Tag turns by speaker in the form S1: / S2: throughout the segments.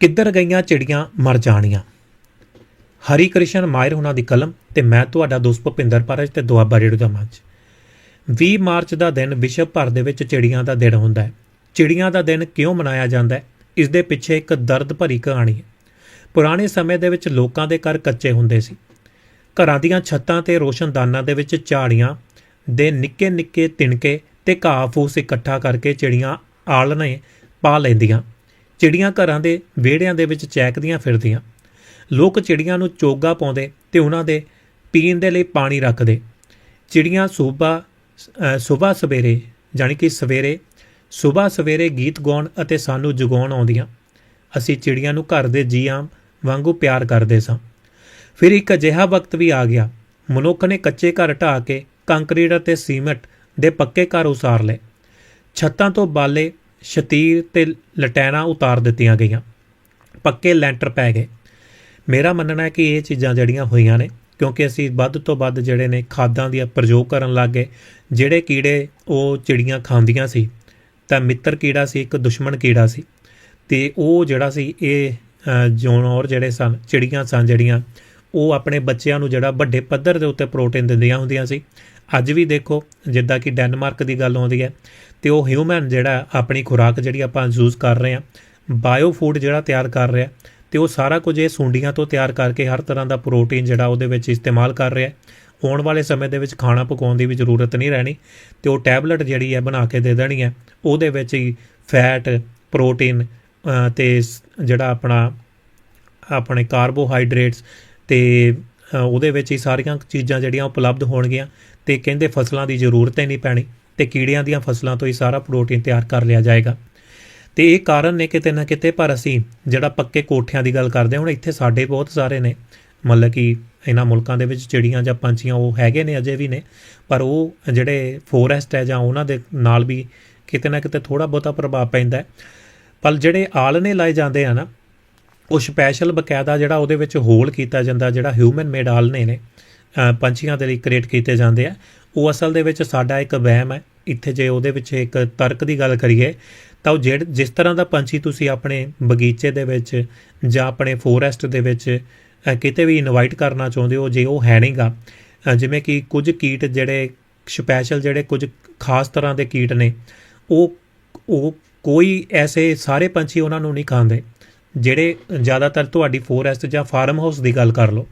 S1: ਕਿੱਧਰ ਗਈਆਂ ਚਿੜੀਆਂ ਮਰ ਜਾਣੀਆਂ। ਹਰੀ ਕ੍ਰਿਸ਼ਨ ਮਾਇਰ ਹੁਣਾਂ ਦੀ ਕਲਮ ਤੇ ਮੈਂ ਤੁਹਾਡਾ ਦੋਸਤ ਭੁਪਿੰਦਰ ਪਰਜ ਤੇ ਦੁਆਬਾ ਰੇਡੀਓ ਦਾ ਮੰਚ। 20 ਮਾਰਚ ਦਾ ਦਿਨ ਵਿਸ਼ਵ ਭਰ ਦੇ ਵਿੱਚ ਚਿੜੀਆਂ ਦਾ ਦਿਨ ਹੁੰਦਾ ਹੈ। ਚਿੜੀਆਂ ਦਾ ਦਿਨ ਕਿਉਂ ਮਨਾਇਆ ਜਾਂਦਾ ਹੈ? ਇਸ ਦੇ ਪਿੱਛੇ ਇੱਕ ਦਰਦ ਭਰੀ ਕਹਾਣੀ ਹੈ। ਪੁਰਾਣੇ ਸਮੇਂ ਦੇ ਵਿੱਚ ਲੋਕਾਂ ਦੇ ਘਰ ਕੱਚੇ ਹੁੰਦੇ ਸੀ। ਘਰਾਂ ਦੀਆਂ ਛੱਤਾਂ ਤੇ ਰੋਸ਼ਨਦਾਨਾਂ ਦੇ ਵਿੱਚ ਝਾੜੀਆਂ ਦੇ ਨਿੱਕੇ ਨਿੱਕੇ ਤਿਣਕੇ ਤੇ ਘਾਹ ਫੂਸ ਇਕੱਠਾ ਕਰਕੇ ਚਿੜੀਆਂ ਆਲਣੇ ਪਾ ਲੈਂਦੀਆਂ। ਚਿੜੀਆਂ ਘਰਾਂ ਦੇ ਵਿਹੜਿਆਂ ਦੇ ਵਿੱਚ ਚਹਿਕਦੀਆਂ ਫਿਰਦੀਆਂ। ਲੋਕ ਚਿੜੀਆਂ ਨੂੰ ਚੋਗਾ ਪਾਉਂਦੇ ਤੇ ਉਹਨਾਂ ਦੇ ਪੀਣ ਦੇ ਲਈ ਪਾਣੀ ਰੱਖਦੇ। ਚਿੜੀਆਂ ਸੂਬਾ ਸਵੇਰ ਸਵੇਰੇ, ਜਾਣੀ ਕਿ ਸਵੇਰੇ ਸਵੇਰ ਸਵੇਰੇ ਗੀਤ ਗਾਉਣ ਅਤੇ ਸਾਨੂੰ ਜਗਾਉਣ ਆਉਂਦੀਆਂ। ਅਸੀਂ ਚਿੜੀਆਂ ਨੂੰ ਘਰ ਦੇ ਜੀਆਂ ਵਾਂਗੂ ਪਿਆਰ ਕਰਦੇ ਸਾਂ। ਫਿਰ ਇੱਕ ਅਜਿਹਾ ਵਕਤ ਵੀ ਆ ਗਿਆ। ਮਨੁੱਖ ਨੇ ਕੱਚੇ ਘਰ ਢਾਹ ਕੇ ਕੰਕਰੀਟ ਅਤੇ ਸੀਮੈਂਟ ਦੇ ਪੱਕੇ ਘਰ ਉਸਾਰ ਲਏ। ਛੱਤਾਂ ਤੋਂ ਬਾਲੇ ਸ਼ਤੀਰ ਤੇ ਲਟੈਣਾ ਉਤਾਰ ਦਿੱਤੀਆਂ ਗਈਆਂ। ਪੱਕੇ ਲੈਂਟਰ ਪੈ ਗਏ। ਮੇਰਾ ਮੰਨਣਾ ਹੈ ਕਿ ਇਹ ਚੀਜ਼ਾਂ ਜਿਹੜੀਆਂ ਹੋਈਆਂ ਨੇ ਕਿਉਂਕਿ ਅਸੀਂ ਵੱਧ ਤੋਂ ਵੱਧ ਜਿਹੜੇ ਨੇ ਖਾਦਾਂ ਦੀ ਪ੍ਰਯੋਗ ਕਰਨ ਲੱਗ ਗਏ ਜਿਹੜੇ ਕੀੜੇ ਉਹ ਚਿੜੀਆਂ ਖਾਂਦੀਆਂ ਸੀ ਤਾਂ ਮਿੱਤਰ ਕੀੜਾ ਸੀ ਇੱਕ ਦੁਸ਼ਮਣ ਕੀੜਾ ਸੀ ਤੇ ਉਹ ਜਿਹੜਾ ਸੀ ਇਹ ਅ, ਜਿਹੜੇ ਸਨ ਚਿੜੀਆਂ ਸਨ ਜਿਹੜੀਆਂ ਉਹ ਆਪਣੇ ਬੱਚਿਆਂ ਨੂੰ ਜਿਹੜਾ ਵੱਡੇ ਪੱਧਰ ਦੇ ਉੱਤੇ ਪ੍ਰੋਟੀਨ ਦਿੰਦੀਆਂ ਹੁੰਦੀਆਂ ਸੀ ਅੱਜ ਵੀ ਦੇਖੋ, ਜਿੱਦਾਂ ਕਿ ਡੈਨਮਾਰਕ ਦੀ ਗੱਲ ਆਉਂਦੀ ਹੈ, ਤੇ ਉਹ ਹਿਊਮਨ ਜਿਹੜਾ ਆਪਣੀ ਖੁਰਾਕ ਜਿਹੜੀ ਆਪਾਂ ਯੂਜ਼ ਕਰ ਰਹੇ ਹਾਂ, ਬਾਇਓ ਫੂਡ ਜਿਹੜਾ ਤਿਆਰ ਕਰ ਰਿਹਾ ਤੇ ਉਹ ਸਾਰਾ ਕੁਝ ਇਹ ਸੁੰਡੀਆਂ ਤੋਂ ਤਿਆਰ ਕਰਕੇ ਹਰ ਤਰ੍ਹਾਂ ਦਾ ਪ੍ਰੋਟੀਨ ਜਿਹੜਾ ਉਹਦੇ ਵਿੱਚ ਇਸਤੇਮਾਲ ਕਰ ਰਿਹਾ ਆਉਣ ਵਾਲੇ ਸਮੇਂ ਦੇ ਵਿੱਚ ਖਾਣਾ ਪਕਾਉਣ ਦੀ ਵੀ ਜ਼ਰੂਰਤ ਨਹੀਂ ਰਹਿਣੀ, ਤੇ ਉਹ ਟੈਬਲੇਟ ਜਿਹੜੀ ਹੈ ਬਣਾ ਕੇ ਦੇ ਦੇਣੀ ਹੈ, ਉਹਦੇ ਵਿੱਚ ਹੀ ਫੈਟ, ਪ੍ਰੋਟੀਨ ਤੇ ਸ- ਜਿਹੜਾ ਆਪਣਾ, ਆਪਣੇ ਕਾਰਬੋਹਾਈਡਰੇਟਸ ਤੇ ਉਹਦੇ ਵਿੱਚ ਹੀ ਸਾਰੀਆਂ ਚੀਜ਼ਾਂ ਜਿਹੜੀਆਂ ਉਪਲਬਧ ਹੋਣਗੀਆਂ ਤੇ ਕਹਿੰਦੇ ਫਸਲਾਂ ਦੀ ਜ਼ਰੂਰਤ ਹੀ ਨਹੀਂ ਪੈਣੀ ਤੇ ਕੀੜਿਆਂ ਦੀਆਂ ਫਸਲਾਂ ਤੋਂ ਹੀ ਸਾਰਾ ਪ੍ਰੋਟੀਨ ਤਿਆਰ ਕਰ ਲਿਆ ਜਾਏਗਾ। ਤੇ ਇਹ ਕਾਰਨ ਨੇ ਕਿਤੇ ਨਾ ਕਿਤੇ ਪਰ ਅਸੀਂ ਜਿਹੜਾ ਪੱਕੇ ਕੋਠਿਆਂ ਦੀ ਗੱਲ ਕਰਦੇ ਹਾਂ, ਹੁਣ ਇੱਥੇ ਸਾਡੇ ਬਹੁਤ ਸਾਰੇ ਨੇ, ਮਤਲਬ ਕਿ ਇਹਨਾਂ ਮੁਲਕਾਂ ਦੇ ਵਿੱਚ ਚਿੜੀਆਂ ਜਾਂ ਪੰਛੀਆਂ ਉਹ ਹੈਗੇ ਨੇ ਅਜੇ ਵੀ ਨੇ, ਪਰ ਉਹ ਜਿਹੜੇ ਫੋਰੈਸਟ ਹੈ ਜਾਂ ਉਹਨਾਂ ਦੇ ਨਾਲ ਵੀ ਕਿਤੇ ਨਾ ਕਿਤੇ ਥੋੜਾ ਬਹੁਤਾ ਪ੍ਰਭਾਵ ਪੈਂਦਾ ਪਰ ਜਿਹੜੇ ਆਲਣੇ ਲਾਏ ਜਾਂਦੇ ਆ ਨਾ ਉਹ ਸਪੈਸ਼ਲ ਬਕਾਇਦਾ ਜਿਹੜਾ ਉਹਦੇ ਵਿੱਚ ਹੋਲ ਕੀਤਾ ਜਾਂਦਾ ਜਿਹੜਾ ਹਿਊਮਨ ਮੇਡ ਆਲਣੇ ਨੇ ਪੰਛੀਆਂ ਦੇ ਲਈ ਕ੍ਰੀਏਟ ਕੀਤੇ ਜਾਂਦੇ ਆ। ਉਹ ਅਸਲ ਦੇ ਵਿੱਚ ਸਾਡਾ ਇੱਕ ਵਹਿਮ ਹੈ। ਇੱਥੇ ਜੇ ਉਹਦੇ ਵਿੱਚ ਇੱਕ ਤਰਕ ਦੀ ਗੱਲ ਕਰੀਏ ਤਾਂ ਉਹ ਜਿਹੜੇ ਜਿਸ ਤਰ੍ਹਾਂ ਦਾ ਪੰਛੀ ਤੁਸੀਂ ਆਪਣੇ ਬਗੀਚੇ ਦੇ ਵਿੱਚ ਜਾਂ ਆਪਣੇ ਫੋਰੈਸਟ ਦੇ ਵਿੱਚ ਕਿਤੇ ਵੀ ਇਨਵਾਈਟ ਕਰਨਾ ਚਾਹੁੰਦੇ ਹੋ ਜੇ ਉਹ ਹੈ ਨਹੀਂਗਾ ਅ, ਜਿਵੇਂ ਕਿ ਕੁਝ ਕੀਟ ਜਿਹੜੇ ਸਪੈਸ਼ਲ ਜਿਹੜੇ ਕੁਝ ਖਾਸ ਤਰ੍ਹਾਂ ਦੇ ਕੀਟ ਨੇ ਉਹ ਉਹ ਕੋਈ ਐਸੇ ਸਾਰੇ ਪੰਛੀ ਉਹਨਾਂ ਨੂੰ ਨਹੀਂ ਖਾਂਦੇ। ਜਿਹੜੇ ਜ਼ਿਆਦਾਤਰ ਤੁਹਾਡੀ ਫੋਰੈਸਟ ਜਾਂ ਫਾਰਮ ਹਾਊਸ ਦੀ ਗੱਲ ਕਰ ਲਓ,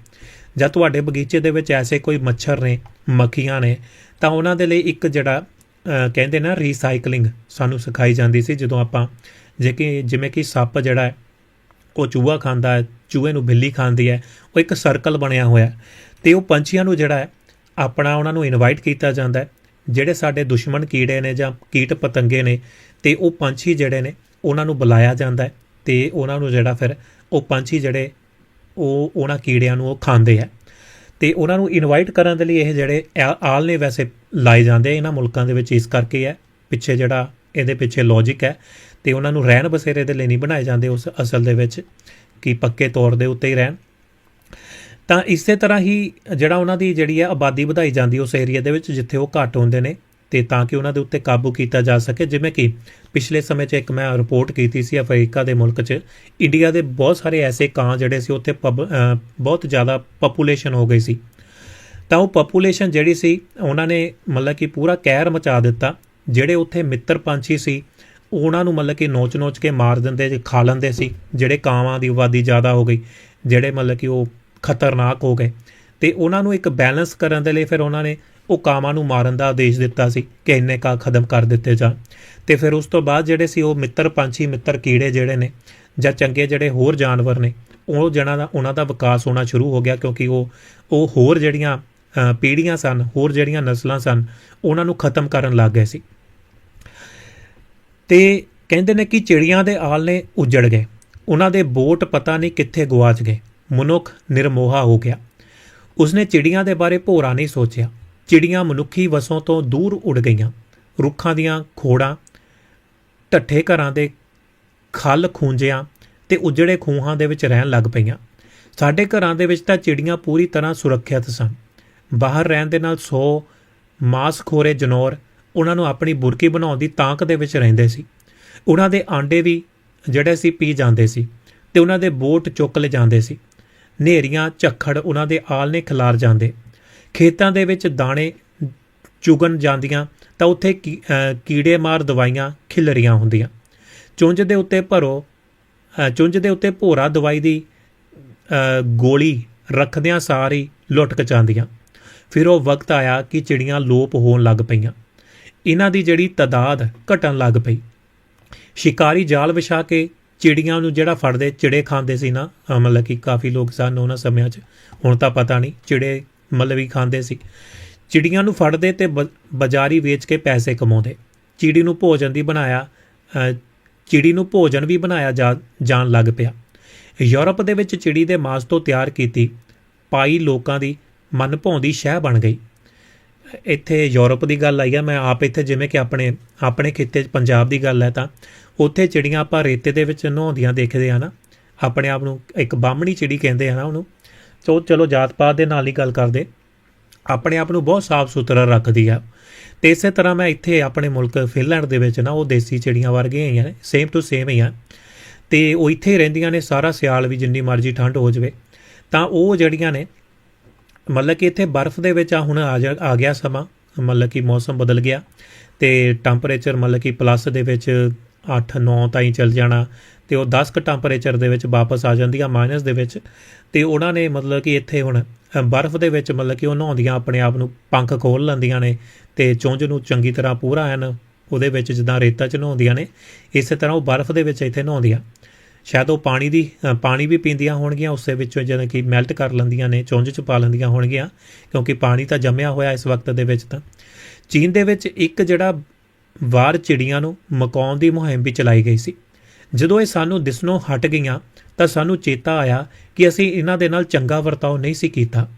S1: ਜਾਂ ਤੁਹਾਡੇ ਬਗੀਚੇ ਦੇ ਵਿੱਚ ਐਸੇ ਕੋਈ ਮੱਛਰ ਨੇ, ਮੱਖੀਆਂ ਨੇ, ਤਾਂ ਉਹਨਾਂ ਦੇ ਲਈ ਇੱਕ ਜਿਹੜਾ ਕਹਿੰਦੇ ਨਾ ਰੀਸਾਈਕਲਿੰਗ ਸਾਨੂੰ ਸਿਖਾਈ ਜਾਂਦੀ ਸੀ, ਜਦੋਂ ਆਪਾਂ ਜੇ ਕਿ ਜਿਵੇਂ ਕਿ ਸੱਪ ਜਿਹੜਾ ਹੈ, ਉਹ ਚੂਹਾ ਖਾਂਦਾ ਹੈ, ਚੂਹੇ ਨੂੰ ਬਿੱਲੀ ਖਾਂਦੀ ਹੈ, ਉਹ ਇੱਕ ਸਰਕਲ ਬਣਿਆ ਹੋਇਆ ਹੈ। ਤੇ ਉਹ ਪੰਛੀਆਂ ਨੂੰ ਜਿਹੜਾ ਹੈ, ਆਪਣਾ ਉਹਨਾਂ ਨੂੰ ਇਨਵਾਈਟ ਕੀਤਾ ਜਾਂਦਾ ਹੈ, ਜਿਹੜੇ ਸਾਡੇ ਦੁਸ਼ਮਣ ਕੀੜੇ ਨੇ ਜਾਂ ਕੀਟ ਪਤੰਗੇ ਨੇ, ਤੇ ਉਹ ਪੰਛੀ ਜਿਹੜੇ ਨੇ, ਉਹਨਾਂ ਨੂੰ ਬੁਲਾਇਆ ਜਾਂਦਾ ਹੈ ਤੇ ਉਹਨਾਂ ਨੂੰ ਜਿਹੜਾ ਫਿਰ ਉਹ ਪੰਛੀ ਜਿਹੜੇ ਉਹ ਉਹਨਾਂ ਕੀੜਿਆਂ ਨੂੰ ਉਹ ਖਾਂਦੇ ਆ। ਤੇ ਉਹਨਾਂ ਨੂੰ ਇਨਵਾਈਟ ਕਰਨ ਦੇ ਲਈ ਇਹ ਜਿਹੜੇ ਆ- ਆਲਣੇ ਵੈਸੇ ਲਾਏ ਜਾਂਦੇ ਇਹਨਾਂ ਮੁਲਕਾਂ ਦੇ ਵਿੱਚ, ਇਸ ਕਰਕੇ ਹੈ ਪਿੱਛੇ ਜਿਹੜਾ ਇਹਦੇ ਪਿੱਛੇ ਲੌਜੀਕ ਹੈ। ਤੇ ਉਹਨਾਂ ਨੂੰ ਰਹਿਣ ਬਸੇਰੇ ਦੇ ਲਈ ਨਹੀਂ ਬਣਾਏ ਜਾਂਦੇ ਉਸ ਅਸਲ ਦੇ ਵਿੱਚ, ਕਿ ਪੱਕੇ ਤੌਰ ਦੇ ਉੱਤੇ ਹੀ ਰਹਿਣ। ਤਾਂ ਇਸੇ ਤਰ੍ਹਾਂ ਹੀ ਜਿਹੜਾ ਉਹਨਾਂ ਦੀ ਜਿਹੜੀ ਹੈ ਆਬਾਦੀ ਵਧਾਈ ਜਾਂਦੀ ਉਸ ਏਰੀਆ ਦੇ ਵਿੱਚ, ਜਿੱਥੇ ਉਹ ਘੱਟ ਹੁੰਦੇ ਨੇ ਤੇ ਤਾਂ ਕਿ ਉਹਨਾਂ ਦੇ ਉੱਤੇ ਕਾਬੂ ਕੀਤਾ ਜਾ ਸਕੇ। ਜਿਵੇਂ ਕਿ ਪਿਛਲੇ ਸਮੇਂ 'ਚ ਇੱਕ ਮੈਂ ਰਿਪੋਰਟ ਕੀਤੀ ਸੀ ਅਫਰੀਕਾ ਦੇ ਮੁਲਕ 'ਚ, ਇੰਡੀਆ ਦੇ ਬਹੁਤ ਸਾਰੇ ਐਸੇ ਕਾਂ ਜਿਹੜੇ ਸੀ ਉੱਥੇ ਪਬ- ਬਹੁਤ ਜ਼ਿਆਦਾ ਪੋਪੂਲੇਸ਼ਨ ਹੋ ਗਈ ਸੀ। ਤਾਂ ਉਹ ਪੋਪੂਲੇਸ਼ਨ ਜਿਹੜੀ ਸੀ, ਉਹਨਾਂ ਨੇ ਮਤਲਬ ਕਿ ਪੂਰਾ ਕਹਿਰ ਮਚਾ ਦਿੱਤਾ। ਜਿਹੜੇ ਉੱਥੇ ਮਿੱਤਰ ਪੰਛੀ ਸੀ, ਉਹਨਾਂ ਨੂੰ ਮਤਲਬ ਕਿ ਨੋਚ-ਨੋਚ ਕੇ ਮਾਰ ਦਿੰਦੇ ਤੇ ਖਾ ਲੈਂਦੇ ਸੀ, ਜਿਹੜੇ ਕਾਵਾਂ ਦੀ ਆਬਾਦੀ ਜ਼ਿਆਦਾ ਹੋ ਗਈ, ਜਿਹੜੇ ਮਤਲਬ ਕਿ ਉਹ ਖਤਰਨਾਕ ਹੋ ਗਏ। ਤੇ ਉਹਨਾਂ ਨੂੰ ਇੱਕ ਬੈਲੈਂਸ ਕਰਨ ਦੇ ਲਈ ਫਿਰ ਉਹਨਾਂ ਨੇ ਉਹ ਕਾਵਾਂ ਨੂੰ ਮਾਰਨ ਦਾ ਆਦੇਸ਼ ਦਿੱਤਾ ਸੀ ਕਿ ਇੰਨੇ ਕਾ ਖਤਮ ਕਰ ਦਿੱਤੇ ਜਾਣ। ਤੇ ਫਿਰ ਉਸ ਤੋਂ ਬਾਅਦ ਜਿਹੜੇ ਸੀ ਉਹ ਮਿੱਤਰ ਪੰਛੀ, ਮਿੱਤਰ ਕੀੜੇ ਜਿਹੜੇ ਨੇ ਜਾਂ ਚੰਗੇ ਜਿਹੜੇ ਹੋਰ ਜਾਨਵਰ ਨੇ, ਉਹ ਜਣਾ ਦਾ, ਉਹਨਾਂ ਦਾ ਵਿਕਾਸ ਹੋਣਾ ਸ਼ੁਰੂ ਹੋ ਗਿਆ ਕਿਉਂਕਿ ਉਹ ਉਹ ਹੋਰ ਜਿਹੜੀਆਂ ਪੀੜ੍ਹੀਆਂ ਸਨ, ਹੋਰ ਜਿਹੜੀਆਂ ਨਸਲਾਂ ਸਨ, ਉਹਨਾਂ ਨੂੰ ਖਤਮ ਕਰਨ ਲੱਗ ਗਏ ਸੀ। ਤੇ ਕਹਿੰਦੇ ਨੇ ਕਿ ਚਿੜੀਆਂ ਦੇ ਆਲਣੇ ਉਜੜ ਗਏ। ਉਹਨਾਂ ਦੇ ਬੋਟ ਪਤਾ ਨਹੀਂ ਕਿੱਥੇ ਗਵਾਚ ਗਏ। ਮਨੁੱਖ ਨਿਰਮੋਹਾ ਹੋ ਗਿਆ। ਉਸਨੇ ਚਿੜੀਆਂ ਦੇ ਬਾਰੇ ਭੋਰਾ ਨਹੀਂ ਸੋਚਿਆ। ਚਿੜੀਆਂ ਮਨੁੱਖੀ ਵਸੋਂ ਤੋਂ ਦੂਰ ਉੱਡ ਗਈਆਂ। ਰੁੱਖਾਂ ਦੀਆਂ ਖੋੜਾਂ, ਢੱਠੇ ਘਰਾਂ ਦੇ ਖਲ ਖੂੰਜਿਆਂ ਤੇ ਉਜੜੇ ਖੂਹਾਂ ਦੇ ਵਿੱਚ ਰਹਿਣ ਲੱਗ ਪਈਆਂ। ਸਾਡੇ ਘਰਾਂ ਦੇ ਵਿੱਚ ਤਾਂ ਚਿੜੀਆਂ ਪੂਰੀ ਤਰ੍ਹਾਂ ਸੁਰੱਖਿਅਤ ਸਨ। ਬਾਹਰ ਰਹਿਣ ਦੇ ਨਾਲ 100 ਮਾਸਖੋਰੇ ਜਨੌਰ ਉਹਨਾਂ ਨੂੰ ਆਪਣੀ ਬੁਰਕੀ ਬਣਾਉਣ ਦੀ ਤਾਂਕ ਦੇ ਵਿੱਚ ਰਹਿੰਦੇ ਸੀ। ਉਹਨਾਂ ਦੇ ਆਂਡੇ ਵੀ ਜਿਹੜੇ ਸੀ ਪੀ ਜਾਂਦੇ ਸੀ ਤੇ ਉਹਨਾਂ ਦੇ ਬੋਟ ਚੁੱਕ ਲੈ ਜਾਂਦੇ ਸੀ। ਨੇਰੀਆਂ ਝੱਖੜ ਉਹਨਾਂ ਦੇ ਆਲ ਨੇ ਖਿਲਾਰ ਜਾਂਦੇ। ਖੇਤਾਂ ਦੇ ਵਿੱਚ ਦਾਣੇ ਚੁਗਣ ਜਾਂਦੀਆਂ ਤਾਂ ਉੱਥੇ ਕੀ- ਅਹ, ਕੀੜੇ ਮਾਰ ਦਵਾਈਆਂ ਖਿਲਰੀਆਂ ਹੁੰਦੀਆਂ। ਚੁੰਝ ਦੇ ਉੱਤੇ ਭਰੋ ਚੁੰਝ ਦੇ ਉੱਤੇ ਭੋਰਾ ਦਵਾਈ ਦੀ ਗੋਲੀ ਰੱਖਦਿਆਂ ਸਾਰੀ ਲੁੱਟ ਕਚਾਂਦੀਆਂ ਫਿਰ ਉਹ ਵਕਤ ਆਇਆ ਕਿ ਚਿੜੀਆਂ ਲੋਪ ਹੋਣ ਲੱਗ ਪਈਆਂ। ਇਹਨਾਂ ਦੀ ਜਿਹੜੀ ਤਦਾਦ ਘਟਣ ਲੱਗ ਪਈ। ਸ਼ਿਕਾਰੀ ਜਾਲ ਵਿਛਾ ਕੇ ਚਿੜੀਆਂ ਨੂੰ ਜਿਹੜਾ ਫੜਦੇ, ਚਿੜੇ ਖਾਂਦੇ ਸੀ ਨਾ ਮਤਲਬ ਕਿ ਕਾਫੀ ਲੋਕ ਸਨ ਉਹਨਾਂ ਸਮਿਆਂ 'ਚ। ਹੁਣ ਤਾਂ ਪਤਾ ਨਹੀਂ, ਚਿੜੇ ਮਤਲਬ ਵੀ ਖਾਂਦੇ ਸੀ। ਚਿੜੀਆਂ ਨੂੰ ਫੜਦੇ ਤੇ ਬ- ਬਾਜ਼ਾਰੀ ਵੇਚ ਕੇ ਪੈਸੇ ਕਮਾਉਂਦੇ। ਚਿੜੀ ਨੂੰ ਭੋਜਨ ਦੀ ਬਣਾਇਆ ਚਿੜੀ ਨੂੰ ਭੋਜਨ ਵੀ ਬਣਾਇਆ ਜਾ, ਜਾਣ ਲੱਗ ਪਿਆ। ਯੂਰਪ ਦੇ ਵਿੱਚ ਚਿੜੀ ਦੇ ਮਾਸ ਤੋਂ ਤਿਆਰ ਕੀਤੀ ਪਾਈ ਲੋਕਾਂ ਦੀ ਮਨ ਭਾਉਂਦੀ ਸ਼ਹਿ ਬਣ ਗਈ। ਇੱਥੇ ਯੂਰਪ ਦੀ ਗੱਲ ਆਈ ਆ, ਮੈਂ ਆਪ ਇੱਥੇ ਜਿਵੇਂ ਕਿ ਆਪਣੇ ਆਪਣੇ ਖਿੱਤੇ 'ਚ ਪੰਜਾਬ ਦੀ ਗੱਲ ਹੈ ਤਾਂ ਉੱਥੇ ਚਿੜੀਆਂ ਆਪਾਂ ਰੇਤੇ ਦੇ ਵਿੱਚ ਨਹਾਉਂਦੀਆਂ ਦੇਖਦੇ ਆ ਨਾ। ਆਪਣੇ ਆਪ ਨੂੰ ਇੱਕ ਬਾਹਮਣੀ ਚਿੜੀ ਕਹਿੰਦੇ ਆ ਨਾ ਉਹਨੂੰ। ਸੋ ਚਲੋ ਜਾਤ ਪਾਤ ਦੇ ਨਾਲ ਹੀ ਗੱਲ ਕਰਦੇ। ਆਪਣੇ ਆਪ ਨੂੰ ਬਹੁਤ ਸਾਫ਼ ਸੁਥਰਾ ਰੱਖਦੀ ਆ। ਤੇ ਇਸੇ ਤਰ੍ਹਾਂ ਮੈਂ ਇੱਥੇ ਆਪਣੇ ਮੁਲਕ ਫਿਨਲੈਂਡ ਦੇ ਵਿੱਚ ਨਾ, ਉਹ ਦੇਸੀ ਚਿੜੀਆਂ ਵਰਗੀਆਂ ਹੀ ਆ ਸੇਮ ਟੂ ਸੇਮ ਹੀ ਆ। ਤੇ ਉਹ ਇੱਥੇ ਹੀ ਰਹਿੰਦੀਆਂ ਨੇ, ਸਾਰਾ ਸਿਆਲ ਵੀ ਜਿੰਨੀ ਮਰਜ਼ੀ ਠੰਡ ਹੋ ਜਾਵੇ। ਤਾਂ ਉਹ ਜਿਹੜੀਆਂ ਨੇ, ਮਤਲਬ ਕਿ ਇੱਥੇ ਬਰਫ਼ ਦੇ ਵਿੱਚ ਆ, ਹੁਣ ਆ ਜਾ- ਆ ਗਿਆ ਸਮਾਂ, ਮਤਲਬ ਕਿ ਮੌਸਮ ਬਦਲ ਗਿਆ। ਤੇ ਟੈਂਪਰੇਚਰ ਮਤਲਬ ਕਿ ਪਲੱਸ ਦੇ ਵਿੱਚ 8 9 ਤਾਈਂ ਚੱਲ ਜਾਣਾ। ਤੇ ਉਹ 10 ਕ ਟੈਂਪਰੇਚਰ ਦੇ ਵਿੱਚ ਵਾਪਸ ਆ ਜਾਂਦੀਆਂ ਮਾਈਨਸ ਦੇ ਵਿੱਚ। ਤੇ ਉਹਨਾਂ ਨੇ ਮਤਲਬ ਕਿ ਇੱਥੇ ਹੁਣ ਬਰਫ਼ ਦੇ ਵਿੱਚ ਮਤਲਬ ਕਿ ਉਹ ਨਹਾਉਂਦੀਆਂ, ਆਪਣੇ ਆਪ ਨੂੰ ਪੰਖ ਖੋਲ ਲੈਂਦੀਆਂ ਨੇ ਤੇ ਚੁੰਝ ਨੂੰ ਚੰਗੀ ਤਰ੍ਹਾਂ ਪੂਰਾ ਐਨ ਉਹਦੇ ਵਿੱਚ ਜਿੱਦਾਂ ਰੇਤਾ 'ਚ ਨਹਾਉਂਦੀਆਂ ਨੇ, ਇਸੇ ਤਰ੍ਹਾਂ ਉਹ ਬਰਫ਼ ਦੇ ਵਿੱਚ ਇੱਥੇ ਨਹਾਉਂਦੀਆਂ। ਸ਼ਾਇਦ ਉਹ ਪਾਣੀ ਦੀ ਪਾਣੀ ਵੀ ਪੀਂਦੀਆਂ ਹੋਣਗੀਆਂ, ਉਸੇ ਵਿੱਚੋਂ ਜਿਵੇਂ ਕਿ ਮੈਲਟ ਕਰ ਲੈਂਦੀਆਂ ਨੇ, ਚੁੰਝ 'ਚ ਪਾ ਲੈਂਦੀਆਂ ਹੋਣਗੀਆਂ, ਕਿਉਂਕਿ ਪਾਣੀ ਤਾਂ ਜੰਮਿਆ ਹੋਇਆ ਇਸ ਵਕਤ ਦੇ ਵਿੱਚ ਤਾਂ। ਚੀਨ ਦੇ ਵਿੱਚ ਇੱਕ ਜਿਹੜਾ ਵਾਰ ਚਿੜੀਆਂ ਨੂੰ ਮਕਾਉਣ ਦੀ ਮੁਹਿੰਮ ਵੀ ਚਲਾਈ ਗਈ ਸੀ। ਜਦੋਂ ਇਹ ਸਾਨੂੰ ਦਿਸਣੋਂ ਹਟ ਗਈਆਂ, ਤਾਂ ਸਾਨੂੰ ਚੇਤਾ ਆਇਆ ਕਿ ਅਸੀਂ ਇਹਨਾਂ ਦੇ ਨਾਲ ਚੰਗਾ ਵਰਤਾਓ ਨਹੀਂ ਸੀ ਕੀਤਾ।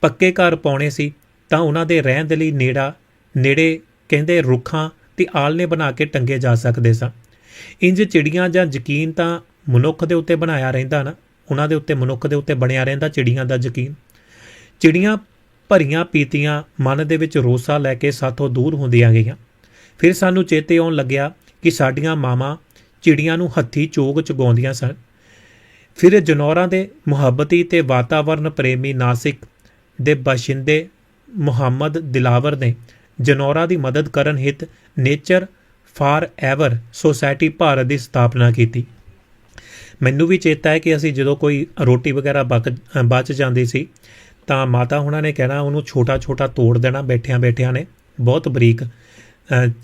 S1: ਪੱਕੇ ਘਰ ਪਾਉਣੇ ਸੀ, ਤਾਂ ਉਹਨਾਂ ਦੇ ਰਹਿਣ ਦੇ ਲਈ ਨੇੜਾ, ਨੇੜੇ ਕਹਿੰਦੇ ਰੁੱਖਾਂ ਤੇ ਆਲਣੇ ਬਣਾ ਕੇ ਟੰਗੇ ਜਾ ਸਕਦੇ ਸਨ ਇੰਜ ਚਿੜੀਆਂ ਜਾਂ ਯਕੀਨ ਤਾਂ ਮਨੁੱਖ ਦੇ ਉੱਤੇ ਬਣਾਇਆ ਰਹਿੰਦਾ ਨਾ, ਉਹਨਾਂ ਦੇ ਉੱਤੇ ਮਨੁੱਖ ਦੇ ਉੱਤੇ ਬਣਿਆ ਰਹਿੰਦਾ ਚਿੜੀਆਂ ਦਾ ਯਕੀਨ। ਚਿੜੀਆਂ ਭਰੀਆਂ ਪੀਤੀਆਂ ਮਨ ਦੇ ਵਿੱਚ ਰੋਸਾ ਲੈ ਕੇ ਸਾਥੋਂ ਦੂਰ ਹੁੰਦੀਆਂ ਗਈਆਂ। ਫਿਰ ਸਾਨੂੰ ਚੇਤੇ ਆਉਣ ਲੱਗਿਆ ਕਿ ਸਾਡੀਆਂ ਮਾਵਾਂ ਚਿੜੀਆਂ ਨੂੰ ਹੱਥੀ ਚੋਗ ਚਗਾਉਂਦੀਆਂ ਸਨ। ਫਿਰ ਜਨੌਰਾਂ ਦੇ ਮੁਹੱਬਤੀ ਤੇ ਵਾਤਾਵਰਣ ਪ੍ਰੇਮੀ ਨਾਸਿਕ ਦੇ ਬਾਸ਼ਿੰਦੇ ਮੁਹੰਮਦ ਦਿਲਾਵਰ ਨੇ ਜਨੌਰਾਂ ਦੀ ਮਦਦ ਕਰਨ ਹਿਤ nature for ever society Bharat ਦੀ ਸਥਾਪਨਾ ਕੀਤੀ। ਮੈਨੂੰ ਵੀ ਚੇਤਾ ਹੈ ਕਿ ਅਸੀਂ ਜਦੋਂ ਕੋਈ ਰੋਟੀ ਵਗੈਰਾ ਬਕ, ਬਚ ਜਾਂਦੀ ਸੀ, ਤਾਂ ਮਾਤਾ ਹੁਣਾਂ ਨੇ ਕਹਿਣਾ, ਉਹਨੂੰ ਛੋਟਾ ਛੋਟਾ ਤੋੜ ਦੇਣਾ ਬੈਠਿਆਂ ਬੈਠਿਆਂ ਨੇ। ਬਹੁਤ ਬਰੀਕ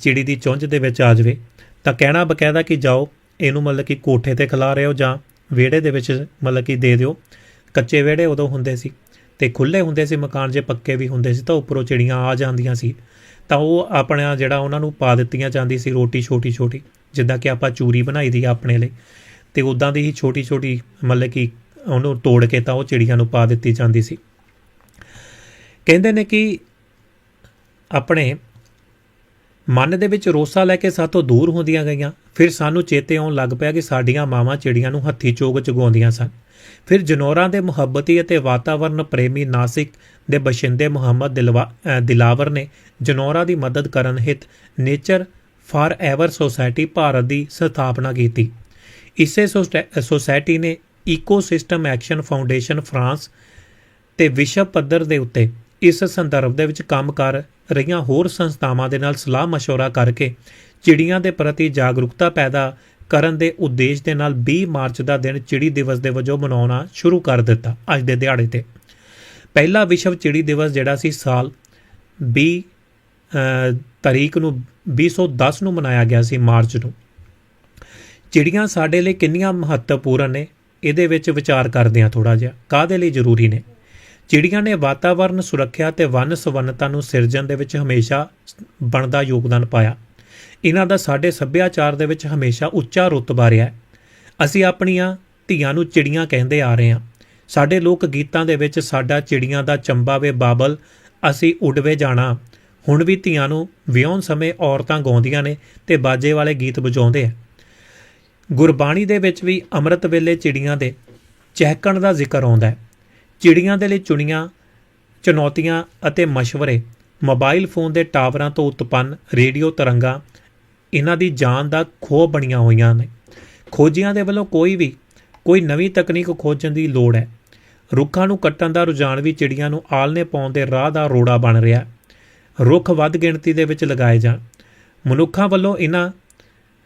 S1: ਚਿੜੀ ਦੀ ਚੁੰਝ ਦੇ ਵਿੱਚ ਆ ਜਾਵੇ। ਤਾਂ ਕਹਿਣਾ ਬਕਾਇਦਾ ਕਿ ਜਾਓ, ਇਹਨੂੰ ਮਤਲਬ ਕਿ ਕੋਠੇ ਤੇ ਖਿਲਾ ਰਹੇ ਹੋ ਜਾਂ ਵਿਹੜੇ ਦੇ ਵਿੱਚ ਮਤਲਬ ਕਿ ਦੇ ਦਿਓ। ਕੱਚੇ ਵਿਹੜੇ ਉਦੋਂ ਹੁੰਦੇ ਸੀ ਤੇ ਖੁੱਲੇ ਹੁੰਦੇ ਸੀ ਮਕਾਨ, ਜੇ ਪੱਕੇ ਵੀ ਹੁੰਦੇ ਸੀ ਤਾਂ ਉੱਪਰੋਂ ਚਿੜੀਆਂ ਆ ਜਾਂਦੀਆਂ ਸੀ। ਤਾਂ ਉਹ ਆਪਣਾ ਜਿਹੜਾ ਉਹਨਾਂ ਨੂੰ ਪਾ ਦਿੱਤੀਆਂ ਜਾਂਦੀ ਸੀ ਰੋਟੀ ਛੋਟੀ ਛੋਟੀ, ਜਿੱਦਾਂ ਕਿ ਆਪਾਂ ਚੂਰੀ ਬਣਾਈ ਦੀ ਆ ਆਪਣੇ ਲਈ। ਤੇ ਉਦਾਂ ਦੀ ਹੀ ਛੋਟੀ ਛੋਟੀ ਮਤਲਬ ਕਿ ਉਹਨੂੰ ਤੋੜ ਕੇ ਤਾਂ ਉਹ ਚਿੜੀਆਂ ਨੂੰ ਪਾ ਦਿੱਤੀ ਜਾਂਦੀ ਸੀ। ਕਹਿੰਦੇ ਨੇ ਕਿ ਆਪਣੇ ਮਨ ਦੇ ਵਿੱਚ ਰੋਸਾ ਲੈ ਕੇ ਸਾਤੋਂ ਦੂਰ ਹੁੰਦੀਆਂ ਗਈਆਂ। ਫਿਰ ਸਾਨੂੰ ਚੇਤੇ ਆਉਣ ਲੱਗ ਪਿਆ ਕਿ ਸਾਡੀਆਂ ਮਾਵਾਂ ਚਿੜੀਆਂ ਨੂੰ ਹੱਥੀ ਚੋਗ ਚਗਾਉਂਦੀਆਂ ਸਨ। ਫਿਰ ਜਨੌਰਾਂ ਦੇ ਮੁਹੱਬਤੀ ਅਤੇ ਵਾਤਾਵਰਣ ਪ੍ਰੇਮੀ ਨਾਸਿਕ ਦੇ ਬਸ਼ਿੰਦੇ ਮੁਹੰਮਦ ਦਿਲਵਾ ਦਿਲਾਵਰ ਨੇ ਜਨੌਰਾਂ ਦੀ ਮਦਦ ਕਰਨ ਹਿਤ nature for ever society Bharat ਦੀ ਸਥਾਪਨਾ ਕੀਤੀ। ਇਸੇ ਸੋਸਟੈ- ਸੋਸਾਇਟੀ ਨੇ ਈਕੋਸਿਸਟਮ ਐਕਸ਼ਨ ਫਾਊਂਡੇਸ਼ਨ ਫਰਾਂਸ ਤੇ ਵਿਸ਼ਵ ਪੱਧਰ ਦੇ ਉੱਤੇ ਇਸ ਸੰਦਰਭ ਦੇ ਵਿੱਚ ਕੰਮ ਕਰ ਰਹੀਆਂ ਹੋਰ ਸੰਸਥਾਵਾਂ ਦੇ ਨਾਲ ਸਲਾਹ مشورہ ਕਰਕੇ ਚਿੜੀਆਂ ਦੇ ਪ੍ਰਤੀ ਜਾਗਰੂਕਤਾ ਪੈਦਾ ਕਰਨ ਦੇ ਉਦੇਸ਼ ਦੇ ਨਾਲ 20 ਮਾਰਚ ਦਾ ਦਿਨ ਚਿੜੀ ਦਿਵਸ ਦੇ ਵਜੋਂ ਮਨਾਉਣਾ ਸ਼ੁਰੂ ਕਰ ਦਿੱਤਾ ਅੱਜ ਦੇ ਦਿਹਾੜੇ ਤੇ ਪਹਿਲਾ ਵਿਸ਼ਵ ਚਿੜੀ ਦਿਵਸ ਜਿਹੜਾ ਸੀ ਸਾਲ 20 ਅ, ਤਾਰੀਖ ਨੂੰ 2010 ਨੂੰ ਮਨਾਇਆ ਗਿਆ ਸੀ ਮਾਰਚ ਨੂੰ ਚਿੜੀਆਂ ਸਾਡੇ ਲਈ ਕਿੰਨੀਆਂ ਮਹੱਤਵਪੂਰਨ ਨੇ ਇਹਦੇ ਵਿੱਚ ਵਿਚਾਰ ਕਰਦੇ ਹਾਂ ਥੋੜਾ ਜਿਹਾ ਕਾਹਦੇ ਲਈ ਜ਼ਰੂਰੀ ਨੇ ਚਿੜੀਆਂ ਨੇ ਵਾਤਾਵਰਣ ਸੁਰੱਖਿਆ ਤੇ ਵੰਨ ਸੁਵੰਨਤਾ ਨੂੰ ਸਿਰਜਣ ਦੇ ਵਿੱਚ ਹਮੇਸ਼ਾ ਬਣਦਾ ਯੋਗਦਾਨ ਪਾਇਆ। ਇਹਨਾਂ ਦਾ ਸਾਡੇ ਸੱਭਿਆਚਾਰ ਦੇ ਵਿੱਚ ਹਮੇਸ਼ਾ ਉੱਚਾ ਰੁਤਬਾ ਰਿਹਾ ਹੈ। ਅਸੀਂ ਆਪਣੀਆਂ ਧੀਆਂ ਨੂੰ ਚਿੜੀਆਂ ਕਹਿੰਦੇ ਆ ਰਹੇ ਹਾਂ। ਸਾਡੇ ਲੋਕ ਗੀਤਾਂ ਦੇ ਵਿੱਚ ਸਾਡਾ ਚਿੜੀਆਂ ਦਾ ਚੰਬਾ ਵੇ ਬਾਬਲ, ਅਸੀਂ ਉੱਡਵੇ ਜਾਣਾ। ਹੁਣ ਵੀ ਧੀਆਂ ਨੂੰ ਵਿਆਹੁਣ ਸਮੇਂ ਔਰਤਾਂ ਗਾਉਂਦੀਆਂ ਨੇ ਤੇ ਬਾਜੇ ਵਾਲੇ ਗੀਤ ਵਜਾਉਂਦੇ ਆ। ਗੁਰਬਾਣੀ ਦੇ ਵਿੱਚ ਵੀ ਅੰਮ੍ਰਿਤ ਵੇਲੇ ਚਿੜੀਆਂ ਦੇ ਚਹਿਕਣ ਦਾ ਜ਼ਿਕਰ ਆਉਂਦਾ ਹੈ। ਚਿੜੀਆਂ ਦੇ ਲਈ ਚੁਣੀਆਂ, ਚੁਣੌਤੀਆਂ ਅਤੇ ਮਸ਼ਵਰੇ, ਮੋਬਾਈਲ ਫੋਨ ਦੇ ਟਾਵਰਾਂ ਤੋਂ ਉਤਪੰਨ ਰੇਡੀਓ ਤਰੰਗਾਂ, ਇਹਨਾਂ ਦੀ ਜਾਨ ਦਾ ਖੋਹ ਬਣੀਆਂ ਹੋਈਆਂ ਨੇ। ਖੋਜੀਆਂ ਦੇ ਵੱਲੋਂ ਕੋਈ ਵੀ, ਕੋਈ ਨਵੀਂ ਤਕਨੀਕ ਖੋਜਣ ਦੀ ਲੋੜ ਹੈ। ਰੁੱਖਾਂ ਨੂੰ ਕੱਟਣ ਦਾ ਰੁਝਾਨ ਵੀ ਚਿੜੀਆਂ ਨੂੰ ਆਲਣੇ ਪਾਉਣ ਦੇ ਰਾਹ ਦਾ ਰੋੜਾ ਬਣ ਰਿਹਾ ਰੁੱਖ ਵੱਧ ਗਿਣਤੀ ਦੇ ਵਿੱਚ ਲਗਾਏ ਜਾਣ। ਮਨੁੱਖਾਂ ਵੱਲੋਂ ਇਹਨਾਂ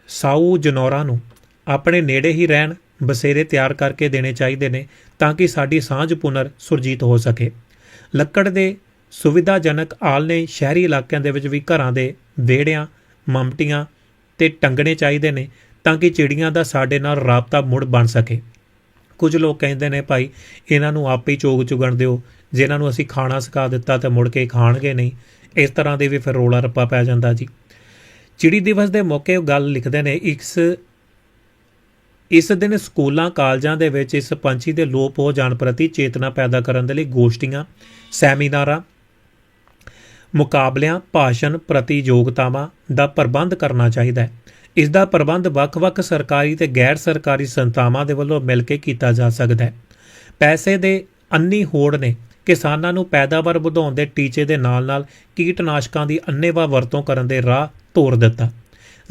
S1: ਸਾਊ ਜਨੌਰਾਂ ਨੂੰ ਆਪਣੇ ਨੇੜੇ ਹੀ ਰਹਿਣ, ਬਸੇਰੇ ਤਿਆਰ ਕਰਕੇ ਦੇਣੇ ਚਾਹੀਦੇ ਨੇ। ਤਾਂ ਕਿ ਸਾਡੀ ਸਾਂਝ ਪੁਨਰ ਸੁਰਜੀਤ ਹੋ ਸਕੇ। ਲੱਕੜ ਦੇ ਸੁਵਿਧਾਜਨਕ ਆਲਣੇ ਸ਼ਹਿਰੀ ਇਲਾਕਿਆਂ ਦੇ ਵਿੱਚ ਵੀ ਘਰਾਂ ਦੇ ਵਿਹੜਿਆਂ, ਮਮਟੀਆਂ ਤੇ ਟੰਗਣੇ ਚਾਹੀਦੇ ਨੇ ਤਾਂ ਕਿ ਚਿੜੀਆਂ ਦਾ ਸਾਡੇ ਨਾਲ ਰਾਬਤਾ ਮੁੜ ਬਣ ਸਕੇ। ਕੁਝ ਲੋਕ ਕਹਿੰਦੇ ਨੇ, ਭਾਈ, ਇਹਨਾਂ ਨੂੰ ਆਪੇ ਹੀ ਚੋਗ ਚੁਗਣ ਦਿਓ। ਜਿਨ੍ਹਾਂ ਨੂੰ ਅਸੀਂ ਖਾਣਾ ਸਿਖਾ ਦਿੱਤਾ ਤੇ ਮੁੜ ਕੇ ਖਾਣਗੇ ਨਹੀਂ, ਇਸ ਤਰ੍ਹਾਂ ਦੇ ਵੀ ਫਿਰ ਰੋਲਾ ਰੱਪਾ ਪੈ ਜਾਂਦਾ ਜੀ। ਚਿੜੀ ਦਿਵਸ ਦੇ ਮੌਕੇ ਉਹ ਗੱਲ ਲਿਖਦੇ ਨੇ, ਇਸ ਇਸ ਦਿਨ ਸਕੂਲਾਂ, ਕਾਲਜਾਂ ਦੇ ਵਿੱਚ ਇਸ ਪੰਛੀ ਦੇ ਲੋਪ ਹੋ ਜਾਣ ਪ੍ਰਤੀ ਚੇਤਨਾ ਪੈਦਾ ਕਰਨ ਦੇ ਲਈ ਗੋਸ਼ਟੀਆਂ, ਸੈਮੀਨਾਰਾਂ, ਮੁਕਾਬਲਿਆਂ, ਭਾਸ਼ਣ ਪ੍ਰਤੀਯੋਗਤਾਵਾਂ ਦਾ ਪ੍ਰਬੰਧ ਕਰਨਾ ਚਾਹੀਦਾ ਹੈ। ਇਸ ਦਾ ਪ੍ਰਬੰਧ ਵੱਖ-ਵੱਖ ਸਰਕਾਰੀ ਤੇ ਗੈਰ ਸਰਕਾਰੀ ਸੰਸਥਾਵਾਂ ਦੇ ਵੱਲੋਂ ਮਿਲ ਕੇ ਕੀਤਾ ਜਾ ਸਕਦਾ ਹੈ। ਪੈਸੇ ਦੇ ਅੰਨੀ ਹੋੜ ਨੇ ਕਿਸਾਨਾਂ ਨੂੰ ਪੈਦਾਵਾਰ ਵਧਾਉਣ ਦੇ ਟੀਚੇ ਦੇ ਨਾਲ-ਨਾਲ ਕੀਟਨਾਸ਼ਕਾਂ ਦੀ ਅੰਨੇਵਾਹ ਵਰਤੋਂ ਕਰਨ ਦੇ ਰਾਹ ਤੋਰ ਦਿੱਤਾ।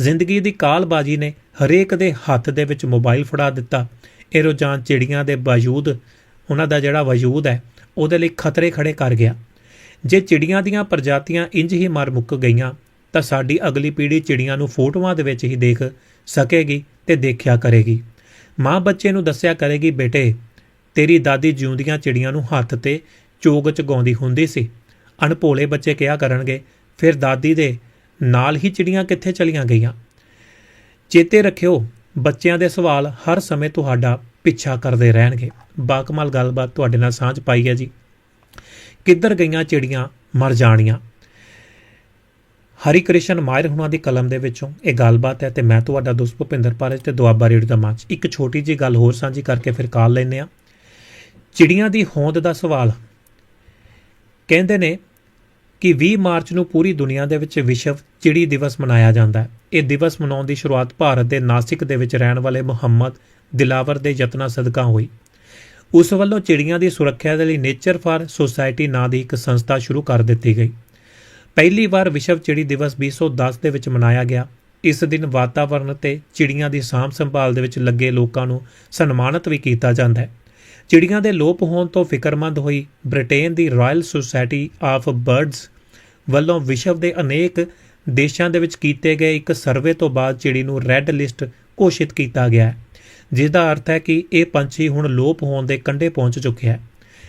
S1: ਜ਼ਿੰਦਗੀ ਦੀ ਕਾਲਬਾਜੀ ਨੇ ਹਰੇਕ ਦੇ ਹੱਥ ਦੇ ਵਿੱਚ ਮੋਬਾਈਲ ਫੜਾ ਦਿੱਤਾ। ਇਹ ਰੁਝਾਨ ਚਿੜੀਆਂ ਦੇ ਵਜੂਦ, ਉਹਨਾਂ ਦਾ ਜਿਹੜਾ ਵਜੂਦ ਹੈ, ਉਹਦੇ ਲਈ ਖਤਰੇ ਖੜੇ ਕਰ ਗਿਆ। ਜੇ ਚਿੜੀਆਂ ਦੀਆਂ ਪ੍ਰਜਾਤੀਆਂ ਇੰਜ ਹੀ ਮਰ ਮੁੱਕ ਗਈਆਂ, ਤਾਂ ਸਾਡੀ ਅਗਲੀ ਪੀੜ੍ਹੀ ਚਿੜੀਆਂ ਨੂੰ ਫੋਟੋਆਂ ਦੇ ਵਿੱਚ ਹੀ ਦੇਖ ਸਕੇਗੀ ਤੇ ਦੇਖਿਆ ਕਰੇਗੀ। ਮਾਂ ਬੱਚੇ ਨੂੰ ਦੱਸਿਆ ਕਰੇਗੀ, ਬੇਟੇ, ਤੇਰੀ ਦਾਦੀ ਜਿਉਂਦੀਆਂ ਚਿੜੀਆਂ ਨੂੰ ਹੱਥ ਤੇ ਚੋਗ ਚਗਾਉਂਦੀ ਹੁੰਦੀ ਸੀ। ਅਣਭੋਲੇ ਬੱਚੇ ਕਿਹਾ ਕਰਨਗੇ? ਫਿਰ ਦਾਦੀ ਦੇ ਨਾਲ ਹੀ ਚਿੜੀਆਂ ਕਿੱਥੇ ਚਲੀਆਂ ਗਈਆਂ? ਚੇਤੇ ਰੱਖਿਓ, ਬੱਚਿਆਂ ਦੇ ਸਵਾਲ ਹਰ ਸਮੇਂ ਤੁਹਾਡਾ ਪਿੱਛਾ ਕਰਦੇ ਰਹਿਣਗੇ। ਬਾਕਮਾਲ ਗੱਲਬਾਤ ਤੁਹਾਡੇ ਨਾਲ ਸਾਂਝ ਪਾਈ ਹੈ ਜੀ। ਕਿੱਧਰ ਗਈਆਂ ਚਿੜੀਆਂ, ਮਰ ਜਾਣੀਆਂ। ਹਰੀ ਕ੍ਰਿਸ਼ਨ ਮਾਇਰ ਹੁਣਾਂ ਦੀ ਕਲਮ ਦੇ ਵਿੱਚੋਂ ਇਹ ਗੱਲਬਾਤ ਹੈ ਤੇ ਮੈਂ ਤੁਹਾਡਾ ਦੋਸਤ ਭੁਪਿੰਦਰ ਪਾਰਜ ਤੇ ਦੁਆਬਾ ਰੇਡੀਓ ਦਾ ਮੰਚ। ਇੱਕ ਛੋਟੀ ਜੀ ਗੱਲ ਹੋਰ ਸਾਂਝੀ ਕਰਕੇ ਫਿਰ ਕਾਲ ਲੈਨੇ ਆ ਚਿੜੀਆਂ ਦੀ ਹੋਂਦ ਦਾ ਸਵਾਲ। ਕਹਿੰਦੇ ਨੇ ਕਿ 20 ਮਾਰਚ ਨੂੰ ਪੂਰੀ ਦੁਨੀਆ ਦੇ ਵਿੱਚ ਵਿਸ਼ਵ ਚਿੜੀ ਦਿਵਸ ਮਨਾਇਆ ਜਾਂਦਾ ਹੈ। ਇਹ ਦਿਵਸ ਮਨਾਉਣ ਦੀ ਸ਼ੁਰੂਆਤ ਭਾਰਤ ਦੇ ਨਾਸਿਕ ਦੇ ਵਿੱਚ ਰਹਿਣ ਵਾਲੇ ਮੁਹੰਮਦ ਦਿਲਾਵਰ ਦੇ ਯਤਨਾਂ ਸਦਕਾ ਹੋਈ। ਉਸ ਵੱਲੋਂ ਚਿੜੀਆਂ ਦੀ ਸੁਰੱਖਿਆ ਦੇ ਲਈ ਨੇਚਰ ਫਾਰ ਸੁਸਾਇਟੀ ਨਾਂ ਦੀ ਇੱਕ ਸੰਸਥਾ ਸ਼ੁਰੂ ਕਰ ਦਿੱਤੀ ਗਈ। ਪਹਿਲੀ ਵਾਰ ਵਿਸ਼ਵ ਚਿੜੀ ਦਿਵਸ 2010 ਦੇ ਵਿੱਚ ਮਨਾਇਆ ਗਿਆ। ਇਸ ਦਿਨ ਵਾਤਾਵਰਣ ਤੇ ਚਿੜੀਆਂ ਦੀ ਸਾਂਭ ਸੰਭਾਲ ਦੇ ਵਿੱਚ ਲੱਗੇ ਲੋਕਾਂ ਨੂੰ ਸਨਮਾਨਿਤ ਵੀ ਕੀਤਾ ਜਾਂਦਾ ਹੈ। ਚਿੜੀਆਂ ਦੇ ਲੋਪ ਹੋਣ ਤੋਂ ਫਿਕਰਮੰਦ ਹੋਈ ਬ੍ਰਿਟੇਨ ਦੀ ਰਾਇਲ ਸੁਸਾਇਟੀ ਆਫ ਬਰਡਸ ਵੱਲੋਂ ਵਿਸ਼ਵ ਦੇ ਅਨੇਕ ਦੇਸ਼ਾਂ ਦੇ ਵਿੱਚ ਕੀਤੇ ਗਏ ਇੱਕ ਸਰਵੇ ਤੋਂ ਬਾਅਦ ਚਿੜੀ ਨੂੰ ਰੈੱਡ ਲਿਸਟ ਘੋਸ਼ਿਤ ਕੀਤਾ ਗਿਆ ਹੈ, ਜਿਸ ਦਾ ਅਰਥ ਹੈ ਕਿ ਇਹ ਪੰਛੀ ਹੁਣ ਲੋਪ ਹੋਣ ਦੇ ਕੰਢੇ ਪਹੁੰਚ ਚੁੱਕਿਆ ਹੈ।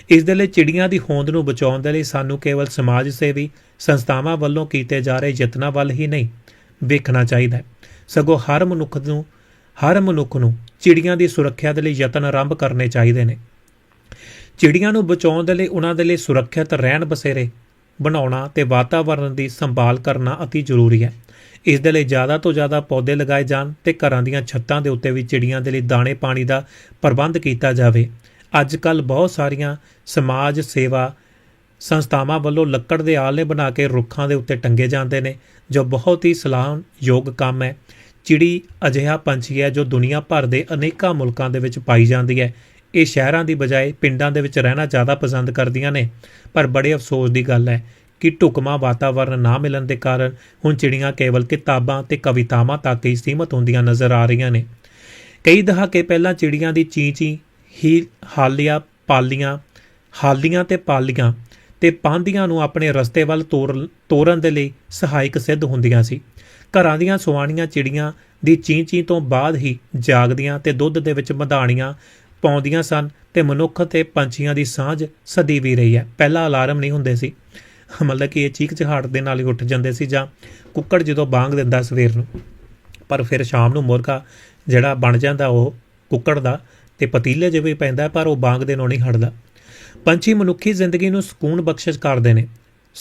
S1: ਇਸ ਦੇ ਲਈ ਚਿੜੀਆਂ ਦੀ ਹੋਂਦ ਨੂੰ ਬਚਾਉਣ ਦੇ ਲਈ ਸਾਨੂੰ ਕੇਵਲ ਸਮਾਜ ਸੇਵੀ ਸੰਸਥਾਵਾਂ ਵੱਲੋਂ ਕੀਤੇ ਜਾ ਰਹੇ ਯਤਨਾਂ ਵੱਲ ਹੀ ਨਹੀਂ ਵੇਖਣਾ ਚਾਹੀਦਾ ਸਗੋਂ ਹਰ ਮਨੁੱਖ ਨੂੰ ਹਰ ਮਨੁੱਖ ਨੂੰ ਚਿੜੀਆਂ ਦੀ ਸੁਰੱਖਿਆ ਦੇ ਲਈ ਯਤਨ ਆਰੰਭ ਕਰਨੇ ਚਾਹੀਦੇ ਨੇ। ਚਿੜੀਆਂ ਨੂੰ ਬਚਾਉਣ ਦੇ ਲਈ ਉਹਨਾਂ ਦੇ ਲਈ ਸੁਰੱਖਿਅਤ ਰਹਿਣ ਬਸੇਰੇ, ਬਣਾਉਣਾ ਤੇ ਵਾਤਾਵਰਣ ਦੀ ਸੰਭਾਲ ਕਰਨਾ ਅਤੀ ਜ਼ਰੂਰੀ ਹੈ। ਇਸ ਦੇ ਲਈ ਜ਼ਿਆਦਾ ਤੋਂ ਜ਼ਿਆਦਾ ਪੌਦੇ ਲਗਾਏ ਜਾਣ ਤੇ ਘਰਾਂ ਦੀਆਂ ਛੱਤਾਂ ਦੇ ਉੱਤੇ ਵੀ ਚਿੜੀਆਂ ਦੇ ਲਈ ਦਾਣੇ ਪਾਣੀ ਦਾ ਪ੍ਰਬੰਧ ਕੀਤਾ ਜਾਵੇ। ਅੱਜ ਕੱਲ ਬਹੁਤ ਸਾਰੀਆਂ ਸਮਾਜ ਸੇਵਾ ਸੰਸਥਾਵਾਂ ਵੱਲੋਂ ਲੱਕੜ ਦੇ ਆਲਣੇ ਬਣਾ ਕੇ ਰੁੱਖਾਂ ਦੇ ਉੱਤੇ ਟੰਗੇ ਜਾਂਦੇ ਨੇ, ਜੋ ਬਹੁਤ ਹੀ ਸਲਾਹਯੋਗ ਕੰਮ ਹੈ। ਚਿੜੀ ਅਜਿਹਾ ਪੰਛੀ ਹੈ ਜੋ ਦੁਨੀਆ ਭਰ ਦੇ ਅਨੇਕਾਂ ਮੁਲਕਾਂ ਦੇ ਵਿੱਚ ਪਾਈ ਜਾਂਦੀ ਹੈ। ਇਹ ਸ਼ਹਿਰਾਂ ਦੀ ਬਜਾਏ ਪਿੰਡਾਂ ਦੇ ਵਿੱਚ ਰਹਿਣਾ ਜ਼ਿਆਦਾ ਪਸੰਦ ਕਰਦੀਆਂ ਨੇ। ਪਰ ਬੜੇ ਅਫਸੋਸ ਦੀ ਗੱਲ ਹੈ ਕਿ ਢੁਕਵਾਂ ਵਾਤਾਵਰਣ ਨਾ ਮਿਲਣ ਦੇ ਕਾਰਨ ਹੁਣ ਚਿੜੀਆਂ ਕੇਵਲ ਕਿਤਾਬਾਂ ਤੇ ਕਵਿਤਾਵਾਂ ਤੱਕ ਹੀ ਸੀਮਤ ਹੁੰਦੀਆਂ ਨਜ਼ਰ ਆ ਰਹੀਆਂ ਨੇ। ਕਈ ਦਹਾਕੇ ਪਹਿਲਾਂ ਚਿੜੀਆਂ ਦੀ ਚੀਂ-ਚੀਂ ਹੀ ਹਾਲੀਆਂ ਪਾਲੀਆਂ, ਹਾਲੀਆਂ ਤੇ ਪਾਲੀਆਂ ਤੇ ਪਾਂਦੀਆਂ ਨੂੰ ਆਪਣੇ ਰਸਤੇ ਵੱਲ ਤੋਰ, ਤੋਰਨ ਦੇ ਲਈ ਸਹਾਇਕ ਸਿੱਧ ਹੁੰਦੀਆਂ ਸੀ। ਘਰਾਂ ਦੀਆਂ ਸੁਆਣੀਆਂ ਚਿੜੀਆਂ ਦੀ ਚੀਂ-ਚੀਂ ਤੋਂ ਬਾਅਦ ਹੀ ਜਾਗਦੀਆਂ ਤੇ ਦੁੱਧ ਦੇ ਵਿੱਚ ਮਧਾਣੀਆਂ ਪਾਉਂਦੀਆਂ ਸਨ ਤੇ ਮਨੁੱਖ ਤੇ ਪੰਛੀਆਂ ਦੀ ਸਾਂਝ ਸਦੀ ਵੀ ਰਹੀ ਹੈ। ਪਹਿਲਾ ਅਲਾਰਮ ਨਹੀਂ ਹੁੰਦੇ ਸੀ। ਮਤਲਬ ਕਿ ਇਹ ਚੀਕ ਚਹਾਟ ਦੇ ਨਾਲ ਹੀ ਉੱਠ ਜਾਂਦੇ ਸੀ ਜਾਂ ਕੁੱਕੜ ਜਦੋਂ ਬਾਂਗ ਦਿੰਦਾ ਸਵੇਰ ਨੂੰ। ਪਰ ਫਿਰ ਸ਼ਾਮ ਨੂੰ ਮੁਰਗਾ ਜਿਹੜਾ ਬਣ ਜਾਂਦਾ ਉਹ ਕੁੱਕੜ ਦਾ ਤੇ ਪਤੀਲੇ 'ਚ ਵੀ ਪੈਂਦਾ ਪਰ ਉਹ ਬਾਂਗ ਦੇ ਨਾਲ ਨਹੀਂ ਹਟਦਾ। ਪੰਛੀ ਮਨੁੱਖੀ ਜ਼ਿੰਦਗੀ ਨੂੰ ਸਕੂਨ ਬਖਸ਼ਿਸ਼ ਕਰਦੇ ਨੇ।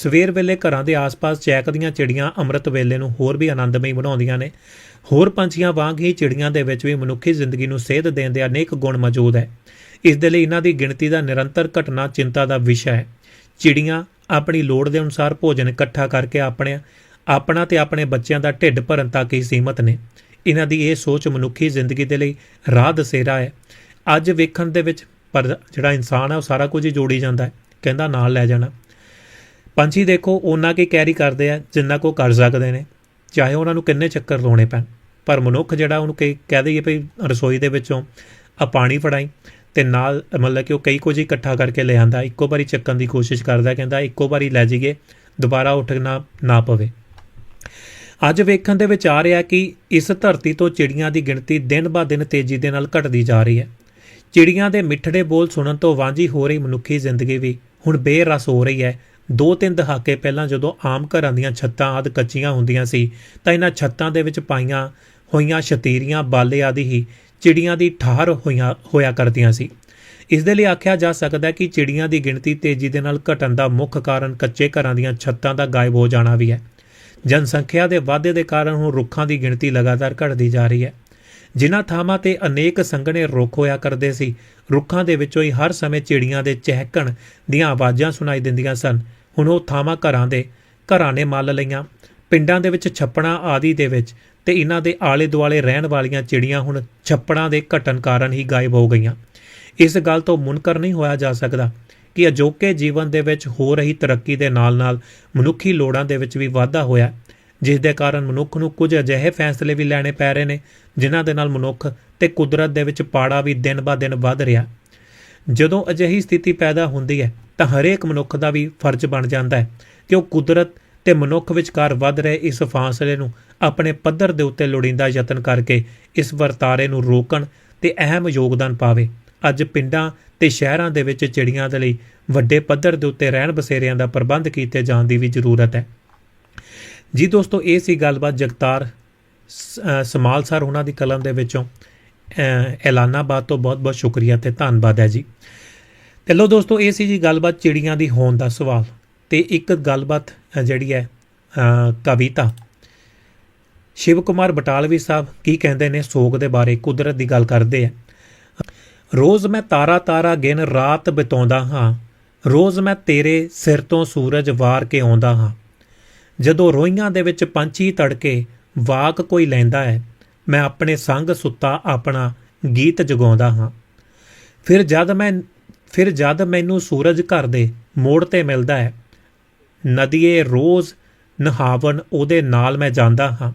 S1: ਸਵੇਰ ਵੇਲੇ ਘਰਾਂ ਦੇ ਆਸ-ਪਾਸ ਚਹਿਕਦੀਆਂ ਚਿੜੀਆਂ ਅੰਮ੍ਰਿਤ ਵੇਲੇ ਨੂੰ ਹੋਰ ਵੀ ਆਨੰਦਮਈ ਬਣਾਉਂਦੀਆਂ ਨੇ। ਹੋਰ ਪੰਛੀਆਂ ਵਾਂਗ ਹੀ ਚਿੜੀਆਂ ਦੇ ਵਿੱਚ ਵੀ ਮਨੁੱਖੀ ਜ਼ਿੰਦਗੀ ਨੂੰ ਸੇਧ ਦੇਣ ਦੇ ਅਨੇਕ ਗੁਣ ਮੌਜੂਦ ਹੈ। ਇਸ ਦੇ ਲਈ ਇਹਨਾਂ ਦੀ ਗਿਣਤੀ ਦਾ ਨਿਰੰਤਰ ਘਟਨਾ ਚਿੰਤਾ ਦਾ ਵਿਸ਼ਾ ਹੈ। ਚਿੜੀਆਂ ਆਪਣੀ ਲੋੜ ਦੇ ਅਨੁਸਾਰ ਭੋਜਨ ਇਕੱਠਾ ਕਰਕੇ ਆਪਣੇ, ਆਪਣਾ ਤੇ ਆਪਣੇ ਬੱਚਿਆਂ ਦਾ ਢਿੱਡ ਭਰਨ ਤੱਕ ਹੀ ਸੀਮਤ ਨੇ। ਇਹਨਾਂ ਦੀ ਇਹ ਸੋਚ ਮਨੁੱਖੀ ਜ਼ਿੰਦਗੀ ਦੇ ਲਈ ਰਾਹ ਦਸੇਰਾ ਹੈ। ਅੱਜ ਵੇਖਣ ਦੇ ਵਿੱਚ ਪਰ ਜਿਹੜਾ ਇਨਸਾਨ ਹੈ ਉਹ ਸਾਰਾ ਕੁਝ ਹੀ ਜੋੜੀ ਜਾਂਦਾ ਹੈ। ਕਹਿੰਦਾ, ਨਾਲ ਲੈ ਜਾਣਾ। ਪੰਛੀ ਦੇਖੋ, ਉਹਨਾਂ ਕੀ ਕੈਰੀ ਕਰਦੇ ਆ, ਜਿੰਨਾ ਕੋ ਕਰ ਸਕਦੇ ਨੇ। ਚਾਹੇ ਉਹਨਾਂ ਨੂੰ ਕਿੰਨੇ ਚੱਕਰ ਲਾਉਣੇ ਪੈਣ। ਪਰ ਮਨੁੱਖ ਜਿਹੜਾ ਉਹਨੂੰ ਕਹੀ ਕਹਿ ਦਈਏ ਭਈ ਰਸੋਈ ਦੇ ਵਿੱਚੋਂ ਆ ਪਾਣੀ ਫੜਾਈ, ਤੇ ਨਾਲ ਮਤਲਬ ਕਿ ਉਹ ਕਈ ਕੁਝ ਇਕੱਠਾ ਕਰਕੇ ਲੈ ਆਂਦਾ, ਇੱਕੋ ਵਾਰੀ ਚੱਕਣ ਦੀ ਕੋਸ਼ਿਸ਼ ਕਰਦਾ, ਕਹਿੰਦਾ ਇੱਕੋ ਵਾਰੀ ਲੈ ਜਾਈਏ, ਦੁਬਾਰਾ ਉੱਠਣਾ ਨਾ ਪਵੇ। ਅੱਜ ਵੇਖਣ ਦੇ ਵਿੱਚ ਆ ਰਿਹਾ ਕਿ ਇਸ ਧਰਤੀ ਤੋਂ ਚਿੜੀਆਂ ਦੀ ਗਿਣਤੀ ਦਿਨ ਬਾ ਦਿਨ ਤੇਜ਼ੀ ਦੇ ਨਾਲ ਘਟਦੀ ਜਾ ਰਹੀ ਹੈ। ਚਿੜੀਆਂ ਦੇ ਮਿੱਠੜੇ ਬੋਲ ਸੁਣਨ ਤੋਂ ਵਾਂਝੀ ਹੋ ਰਹੀ ਮਨੁੱਖੀ ਜ਼ਿੰਦਗੀ ਵੀ ਹੁਣ ਬੇਰਸ ਹੋ ਰਹੀ ਹੈ। ਦੋ ਤਿੰਨ ਦਹਾਕੇ ਪਹਿਲਾਂ ਜਦੋਂ ਆਮ ਘਰਾਂ ਦੀਆਂ ਛੱਤਾਂ ਆਦ ਕੱਚੀਆਂ ਹੁੰਦੀਆਂ ਸੀ, ਤਾਂ ਇਹਨਾਂ ਛੱਤਾਂ ਦੇ ਵਿੱਚ ਪਾਈਆਂ ਹੋਈਆਂ ਛਤੀਰੀਆਂ ਬਾਲੇ ਆਦਿ ਹੀ ਚਿੜੀਆਂ ਦੀ ਠਾਹਰ ਹੋਈਆਂ, ਹੋਇਆ ਕਰਦੀਆਂ ਸੀ। ਇਸ ਦੇ ਲਈ ਆਖਿਆ ਜਾ ਸਕਦਾ ਹੈ ਕਿ ਚਿੜੀਆਂ ਦੀ ਗਿਣਤੀ ਤੇਜ਼ੀ ਦੇ ਨਾਲ ਘਟਣ ਦਾ ਮੁੱਖ ਕਾਰਨ ਕੱਚੇ ਘਰਾਂ ਦੀਆਂ ਛੱਤਾਂ ਦਾ ਗਾਇਬ ਹੋ ਜਾਣਾ ਵੀ ਹੈ। ਜਨਸੰਖਿਆ ਦੇ ਵਾਧੇ ਦੇ ਕਾਰਨ ਹੁਣ ਰੁੱਖਾਂ ਦੀ ਗਿਣਤੀ ਲਗਾਤਾਰ ਘਟਦੀ ਜਾ ਰਹੀ ਹੈ। ਜਿਨ੍ਹਾਂ ਥਾਵਾਂ ਤੇ ਅਨੇਕ ਸੰਘਣੇ ਰੁੱਖ ਹੋਇਆ ਕਰਦੇ ਸੀ, ਰੁੱਖਾਂ ਦੇ ਵਿੱਚੋਂ ਹੀ ਹਰ ਸਮੇਂ ਚਿੜੀਆਂ ਦੇ ਚਹਿਕਣ ਦੀਆਂ ਆਵਾਜ਼ਾਂ ਸੁਣਾਈ ਦਿੰਦੀਆਂ ਸਨ। ਹੁਣ ਉਹ ਥਾਵਾਂ ਘਰਾਂ ਦੇ, ਘਰਾਂ ਨੇ ਮੱਲ ਲਈਆਂ। ਪਿੰਡਾਂ ਦੇ ਵਿੱਚ ਛੱਪੜਾਂ ਆਦਿ ਦੇ ਵਿੱਚ ਤੇ ਇਹਨਾਂ ਦੇ ਆਲੇ ਦੁਆਲੇ ਰਹਿਣ ਵਾਲੀਆਂ ਚਿੜੀਆਂ ਹੁਣ ਛੱਪੜਾਂ ਦੇ ਘਟਣ ਕਾਰਨ ਹੀ ਗਾਇਬ ਹੋ ਗਈਆਂ। ਇਸ ਗੱਲ ਤੋਂ ਮੁਨਕਰ ਨਹੀਂ ਹੋਇਆ ਜਾ ਸਕਦਾ ਕਿ ਅਜੋਕੇ ਜੀਵਨ ਦੇ ਵਿੱਚ ਹੋ ਰਹੀ ਤਰੱਕੀ ਦੇ ਨਾਲ-ਨਾਲ ਮਨੁੱਖੀ ਲੋੜਾਂ ਦੇ ਵਿੱਚ ਵੀ ਵਾਧਾ ਹੋਇਆ ਜਿਸ ਦੇ ਕਾਰਨ ਮਨੁੱਖ ਨੂੰ ਕੁਝ ਅਜਿਹੇ ਫੈਸਲੇ ਵੀ ਲੈਣੇ ਪੈ ਰਹੇ ਨੇ, ਜਿਨ੍ਹਾਂ ਦੇ ਨਾਲ ਮਨੁੱਖ ਤੇ ਕੁਦਰਤ ਦੇ ਵਿੱਚ ਪਾੜਾ ਵੀ ਦਿਨ ਬਾ ਦਿਨ ਵੱਧ ਰਿਹਾ ਜਦੋਂ ਅਜਿਹੀ ਸਥਿਤੀ ਪੈਦਾ ਹੁੰਦੀ ਹੈ, ਤਾਂ ਹਰੇਕ ਮਨੁੱਖ ਦਾ ਵੀ ਫਰਜ਼ ਬਣ ਜਾਂਦਾ ਹੈ ਕਿ ਉਹ ਕੁਦਰਤ ਤੇ ਮਨੁੱਖ ਵਿਚਕਾਰ ਵੱਧ ਰਹੇ ਇਸ ਫਾਸਲੇ ਨੂੰ ਆਪਣੇ ਪੱਧਰ ਦੇ ਉੱਤੇ ਲੋੜੀਂਦਾ ਯਤਨ ਕਰਕੇ ਇਸ ਵਰਤਾਰੇ ਨੂੰ ਰੋਕਣ ਤੇ ਅਹਿਮ ਯੋਗਦਾਨ ਪਾਵੇ। ਅੱਜ ਪਿੰਡਾਂ ਤੇ ਸ਼ਹਿਰਾਂ ਦੇ ਵਿੱਚ ਚਿੜੀਆਂ ਦੇ ਲਈ ਵੱਡੇ ਪੱਧਰ ਦੇ ਉੱਤੇ ਰਹਿਣ ਬਸੇਰਿਆਂ ਦਾ ਪ੍ਰਬੰਧ ਕੀਤੇ ਜਾਣ ਦੀ ਵੀ ਜ਼ਰੂਰਤ ਹੈ। ਜੀ ਦੋਸਤੋ, ਇਹ ਸੀ ਗੱਲਬਾਤ ਜਗਤਾਰ ਸ- ਸਮਾਲ ਸਰ ਉਹਨਾਂ ਦੀ ਕਲਮ ਦੇ ਵਿੱਚੋਂ। ਐਲਾਨਾਬਾਦ ਤੋਂ ਬਹੁਤ-ਬਹੁਤ ਸ਼ੁਕਰੀਆ ਤੇ ਧੰਨਵਾਦ ਹੈ ਜੀ। ਤੇ ਲੋ ਦੋਸਤੋ, ਇਹ ਸੀ ਜੀ ਗੱਲਬਾਤ ਚਿੜੀਆਂ ਦੀ ਹੋਣ ਦਾ ਸਵਾਲ ਤੇ ਇੱਕ ਗੱਲਬਾਤ ਜਿਹੜੀ ਹੈ ਕਵਿਤਾ। ਸ਼ਿਵ ਕੁਮਾਰ ਬਟਾਲਵੀ ਸਾਹਿਬ ਕੀ ਕਹਿੰਦੇ ਨੇ? ਸੋਗ ਦੇ ਬਾਰੇ ਕੁਦਰਤ ਦੀ ਗੱਲ ਕਰਦੇ ਆ। ਰੋਜ਼ ਮੈਂ ਤਾਰਾ ਤਾਰਾ ਗਿਣ ਰਾਤ ਬਿਤਾਉਂਦਾ ਹਾਂ, ਰੋਜ਼ ਮੈਂ ਤੇਰੇ ਸਿਰ ਤੋਂ ਸੂਰਜ ਵਾਰ ਕੇ ਆਉਂਦਾ ਹਾਂ। ਜਦੋਂ ਰੋਈਆਂ ਦੇ ਵਿੱਚ ਪੰਛੀ ਤੜਕੇ ਵਾਕ ਕੋਈ ਲੈਂਦਾ ਹੈ, ਮੈਂ ਆਪਣੇ ਸੰਗ ਸੁੱਤਾ ਆਪਣਾ ਗੀਤ ਜਗਾਉਂਦਾ ਹਾਂ। ਫਿਰ ਜਦ ਮੈਂ ਫਿਰ ਜਦ ਮੈਨੂੰ ਸੂਰਜ ਘਰ ਦੇ ਮੋੜ ਤੇ ਮਿਲਦਾ ਹੈ, ਨਦੀਏ ਰੋਜ਼ ਨਹਾਵਣ ਉਹਦੇ ਨਾਲ ਮੈਂ ਜਾਂਦਾ ਹਾਂ।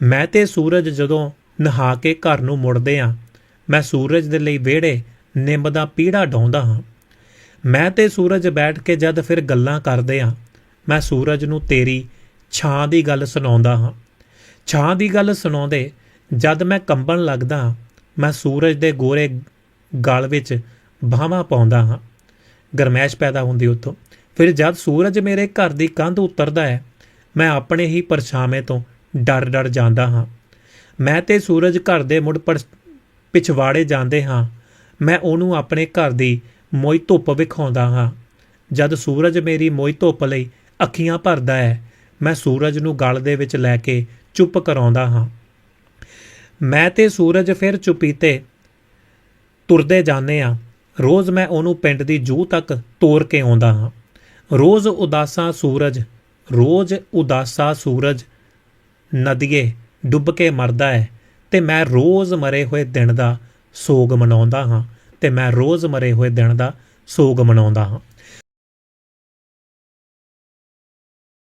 S1: ਮੈਂ ਤੇ ਸੂਰਜ ਜਦੋਂ ਨਹਾ ਕੇ ਘਰ ਨੂੰ ਮੁੜਦੇ ਹਾਂ, ਮੈਂ ਸੂਰਜ ਦੇ ਲਈ ਵਿਹੜੇ ਨਿੰਮ ਦਾ ਪੀੜਾ ਢਾਉਂਦਾ ਹਾਂ। ਮੈਂ ਤੇ ਸੂਰਜ ਬੈਠ ਕੇ ਜਦ ਫਿਰ ਗੱਲਾਂ ਕਰਦੇ ਹਾਂ, ਮੈਂ ਸੂਰਜ ਨੂੰ ਤੇਰੀ ਛਾਂ ਦੀ ਗੱਲ ਸੁਣਾਉਂਦਾ ਹਾਂ। ਛਾਂ ਦੀ ਗੱਲ ਸੁਣਾਉਂਦੇ ਜਦ ਮੈਂ ਕੰਬਣ ਲੱਗਦਾ ਹਾਂ, ਮੈਂ ਸੂਰਜ ਦੇ ਗੋਰੇ ਗਲ ਵਿੱਚ ਬਾਹਾਂ ਪਾਉਂਦਾ ਹਾਂ, ਗਰਮੈਸ਼ ਪੈਦਾ ਹੁੰਦੀ ਉੱਥੋਂ। ਫਿਰ ਜਦ ਸੂਰਜ ਮੇਰੇ ਘਰ ਦੀ ਕੰਧ ਉਤਰਦਾ ਹੈ, ਮੈਂ ਆਪਣੇ ਹੀ ਪਰਛਾਵੇਂ ਤੋਂ ਡਰ ਡਰ ਜਾਂਦਾ ਹਾਂ। ਮੈਂ ਤੇ ਸੂਰਜ ਘਰ ਦੇ ਮੁੜ ਪਰ ਪਿਛਵਾੜੇ ਜਾਂਦੇ ਹਾਂ। ਮੈਂ ਉਹਨੂੰ ਆਪਣੇ ਘਰ ਦੀ ਮੋਈ ਧੁੱਪ ਵਿਖਾਉਂਦਾ ਹਾਂ। ਜਦ ਸੂਰਜ ਮੇਰੀ ਮੋਈ ਧੁੱਪ ਲਈ ਅੱਖੀਆਂ ਭਰਦਾ ਹੈ, ਮੈਂ ਸੂਰਜ ਨੂੰ ਗਲ ਦੇ ਵਿੱਚ ਲੈ ਕੇ ਚੁੱਪ ਕਰਾਉਂਦਾ ਹਾਂ। ਮੈਂ ਤੇ ਸੂਰਜ ਫਿਰ ਚੁਪੀਤੇ ਤੁਰਦੇ ਜਾਂਦੇ ਆ ਰੋਜ਼ ਮੈਂ ਉਹਨੂੰ ਪਿੰਡ ਦੀ ਜੂ ਤੱਕ ਤੋਰ ਕੇ ਆਉਂਦਾ ਹਾਂ। ਰੋਜ਼ ਉਦਾਸਾ ਸੂਰਜ, ਰੋਜ਼ ਉਦਾਸਾ ਸੂਰਜ ਨਦੀਏ ਡੁੱਬ ਕੇ ਮਰਦਾ ਹੈ ਤੇ ਮੈਂ ਰੋਜ਼ ਮਰੇ ਹੋਏ ਦਿਨ ਦਾ ਸੋਗ ਮਨਾਉਂਦਾ ਹਾਂ ਤੇ ਮੈਂ ਰੋਜ਼ ਮਰੇ ਹੋਏ ਦਿਨ ਦਾ ਸੋਗ ਮਨਾਉਂਦਾ ਹਾਂ।